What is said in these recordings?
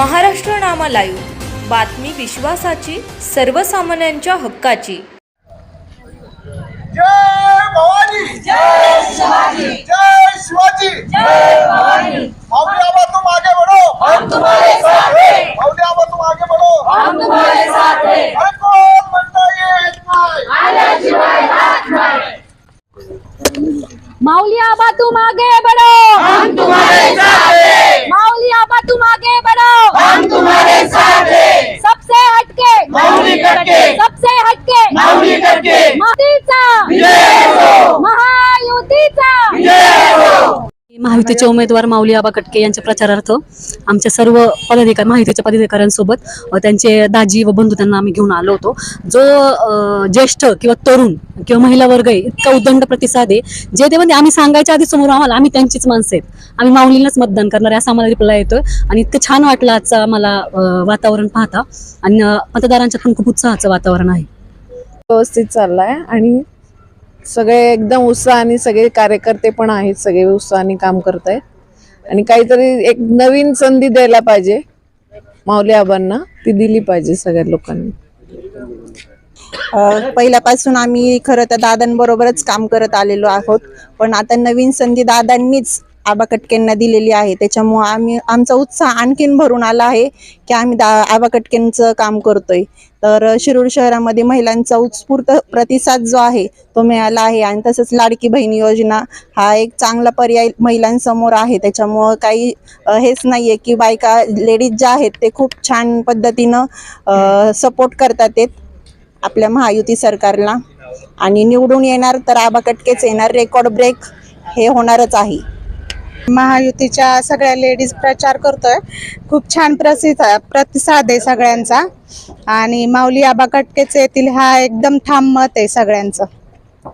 महाराष्ट्र नामा live. बातमी विश्वासाची सर्वसामान्यांच्या हक्काची. जय भवानी! जय शिवाजी! जय शिवाजी! जय भवानी! माऊली आबा तुम आगे बढ़ो हम तुम्हारे साथ हैं माऊली आबा तुम आगे बढ़ो हम तुम्हारे साथ हैं अरे कोण म्हणता येत नाही माऊली आबा तुम आगे बढ़ो हम तुम्हारे साथ हैं माऊली आबा तुम आगे बढ़ो हम तुम्हारे साथ हैं सबसे हटके माऊली करके सबसे हटके माऊली करके महायुतीचा हो! महायुतीचे उमेदवार माऊली आबा कटके यांच्या प्रचारार्थ आमच्या सर्व पदाधिकारी महायुतीच्या पदाधिकाऱ्यांसोबत त्यांचे दाजी व बंधू त्यांना आम्ही घेऊन आलो होतो. जो ज्येष्ठ किंवा तरुण किंवा महिला वर्ग आहे इतका उदंड प्रतिसाद आहे. जे ते म्हणजे आम्ही सांगायच्या आधी समोर आम्हाला आम्ही त्यांचीच माणसं आहेत. आम्ही माऊलीलाच मतदान करणार असा असं आम्हाला रिप्लाय येतोय. आणि इतकं छान वाटलं आजचं आम्हाला वातावरण पाहता. आणि मतदारांच्या पण खूप उत्साहाचं वातावरण आहे. व्यवस्थित चाललाय. आणि सगळे एकदम उत्साहाने सगळे कार्यकर्ते पण आहेत सगळे उत्साहाने काम करत आहेत आणि काहीतरी एक नवीन संधी द्यायला पाहिजे माऊली आबांना ती दिली पाहिजे सगळ्या लोकांनी. अ, पहिल्यापासून आम्ही खरं तर दादांबरोबरच काम करत आलेलो आहोत पण आता नवीन संधी दादांनीच आबा कटकेंना दिलेली आहे. त्याच्यामुळं आम्ही आमचा उत्साह आणखीन भरून आला आहे की आम्ही दा आबा कटकेंचं काम करतोय. तर शिरूर शहरामध्ये महिलांचा उत्स्फूर्त प्रतिसाद जो आहे तो मिळाला आहे. आणि तसंच लाडकी बहीण योजना हा एक चांगला पर्याय महिलांसमोर आहे. त्याच्यामुळं काही हेच नाही आहे की बायका लेडीज ज्या आहेत ते खूप छान पद्धतीनं सपोर्ट करतात आहेत आपल्या महायुती सरकारला. आणि निवडून येणार तर आबा कटकेच येणार. रेकॉर्ड ब्रेक हे होणारच आहे. महायुतीच्या सगळ्या लेडीज प्रचार करतोय. खूप छान प्रसिद्ध प्रतिसाद आहे सगळ्यांचा. आणि माऊली आबा कटकेच येतील हा एकदम ठाम मत आहे सगळ्यांचं.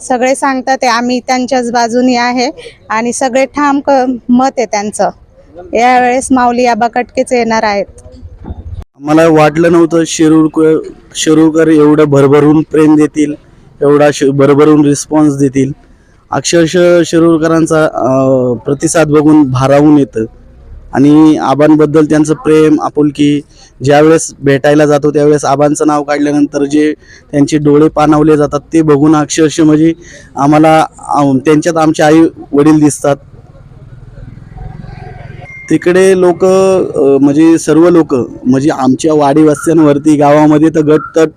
सगळे सांगतात आम्ही त्यांच्याच बाजूनी आहे. आणि सगळे ठाम क मत आहे त्यांचं. यावेळेस माऊली आबा कटकेच येणार आहेत. मला वाटलं नव्हतं शिरूरकर शिरूरकर एवढं भरभरून प्रेम देतील एवढा भरभरून रिस्पॉन्स देतील. अक्षरशः शिरूरकरांचा प्रतिसाद बघून भारावून येतं. आणि आबांबद्दल त्यांचं प्रेम आपुलकी ज्यावेळेस भेटायला जातो त्यावेळेस आबांचं नाव काढल्यानंतर जे त्यांचे डोळे पाणावले जातात ते बघून अक्षरशः म्हणजे आम्हाला त्यांच्यात आमचे आई वडील दिसतात. तिकडे लोक म्हणजे सर्व लोक म्हणजे आमच्या वाडी वस्त्यांवरती गावामध्ये तर गटतट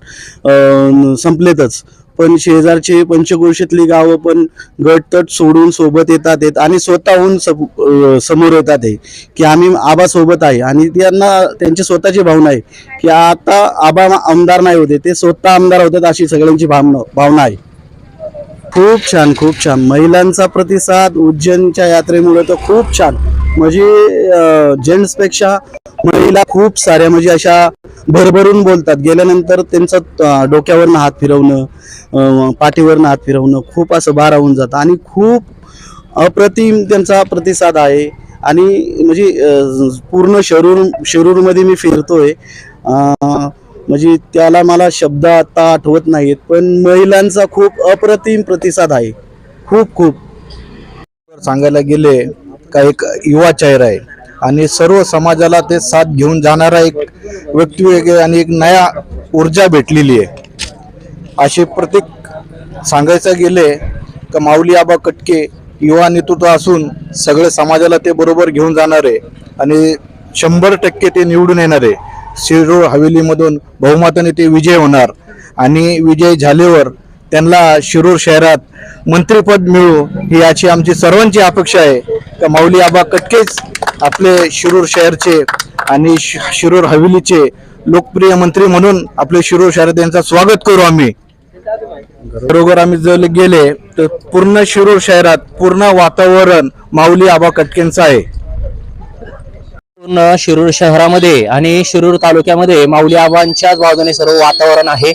तट संपलेतच. पण शेजारचे पंचक्रोशीतली गावं पण गटतट सोडून सोबत येतात आहेत आणि स्वतःहून समोर येतात आहे की आम्ही आबा सोबत आहे. आणि त्यांना त्यांची स्वतःची भावना आहे की आता आबा आमदार नाही होते ते स्वतः आमदार होतात अशी सगळ्यांची भावना भावना आहे. खूप छान खूप छान. महिलांचा प्रतिसाद उज्जैनच्या यात्रेमुळे तर खूप छान. म्हणजे जेंट्सपेक्षा महिला खूप साऱ्या म्हणजे अशा भरभरून बोलतात. गेल्यानंतर त्यांचं डोक्यावरनं हात फिरवणं पाठीवरनं हात फिरवणं खूप असं भारावून जातं. आणि खूप अप्रतिम त्यांचा प्रतिसाद आहे. आणि म्हणजे पूर्ण शरूर शरूरमध्ये मी फिरतोय. म्हणजे त्याला मला शब्द आता आठवत नाहीत पण महिलांचा खूप अप्रतिम प्रतिसाद आहे. खूप खूप. सांगायला गेले का एक युवा चेहरा आहे. आणि सर्व समाजाला ते साथ घेऊन जाणारा एक व्यक्ती वेगळे आणि एक नया ऊर्जा भेटलेली आहे. असे प्रत्येक सांगायचं गेले तर माऊली आबा कटके युवा नेतृत्व असून सगळे समाजाला ते बरोबर घेऊन जाणार आहे आणि शंभर टक्के ते निवडून येणार. आहे शिरूर हवेलीमधून बहुमताने ते विजय होणार आणि विजय झाल्यावर त्यांना शिरूर शहरात मंत्रीपद मिळू ही याची आमची सर्वांची अपेक्षा आहे. तर माऊली आबा कटकेच आपले शिरूर शहरचे आणि शिरूर हवेलीचे लोकप्रिय मंत्री म्हणून आपले शिरूर शहरात यांचा स्वागत करू आम्ही. बरोबर आम्ही जर गेले तर पूर्ण शिरूर शहरात पूर्ण वातावरण माऊली आबा कटकेंचं आहे. पूर्ण शिरूर शहरामध्ये आणि शिरूर तालुक्यामध्ये माऊली आबांच्याच बाजूने सर्व वातावरण आहे.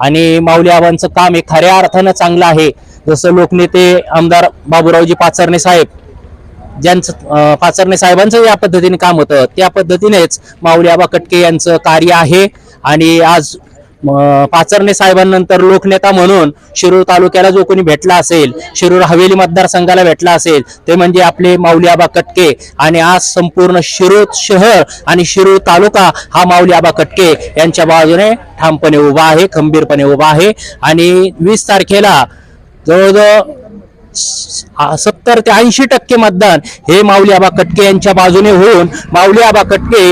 आणि माऊली आबांचं काम हे खऱ्या अर्थानं चांगलं आहे. जसं लोकनेते आमदार बाबूरावजी पाचरणे साहेब ज्यांचं पाचरणे साहेबांचं या पद्धतीने काम होतं त्या पद्धतीनेच माऊली आबा कटके यांचं कार्य आहे. आणि आज पाचरणे साहेबांनंतर लोकनेता म्हणून शिरूर तालुक्याला जो कोणी भेटला असेल शिरूर हवेली मतदारसंघाला भेटला असेल ते म्हणजे आपले माऊली आबा कटके. आणि आज संपूर्ण शिरूर शहर आणि शिरूर तालुका हा माऊली आबा कटके यांच्या बाजूने ठामपणे उभा आहे खंबीरपणे उभा आहे. आणि वीस तारखेला जवळजवळ सत्तर ते ऐंशी टक्के मतदान हे माऊली आबा कटके यांच्या बाजूने होऊन माऊली आबा कटके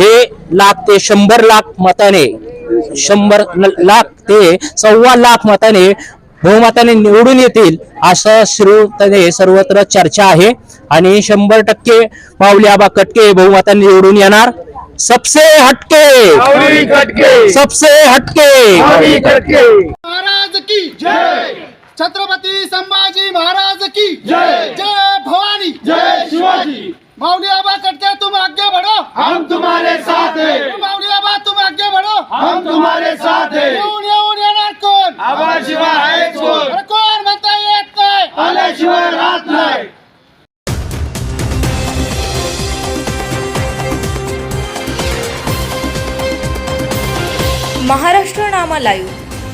हे लाख ते शंभर लाख मताने शंभर लाख ते सव्वा लाख मताने बहुमताने निवडून येतील असं श्रोताने सर्वत्र चर्चा आहे. आणि शंभर टक्के माऊली आबा कटके बहुमताने निवडून येणार. सबसे हटके! सबसे हटके! महाराज की जय! छत्रपती संभाजी महाराज की जय। जय भवानी। जय शिवाजी। माऊली आबा कटके तुम आगे बढ़ो। हम तुम्हारे साथ हैं। माऊली आबा तुम आगे बढ़ो। हम तुम्हारे साथ हैं। येऊन येऊन येणार कोण आबा शिवाय आहेच कोण कोण म्हणता येत नाही आल्याशिवाय राहत नाही महाराष्ट्र नामा लाईव्ह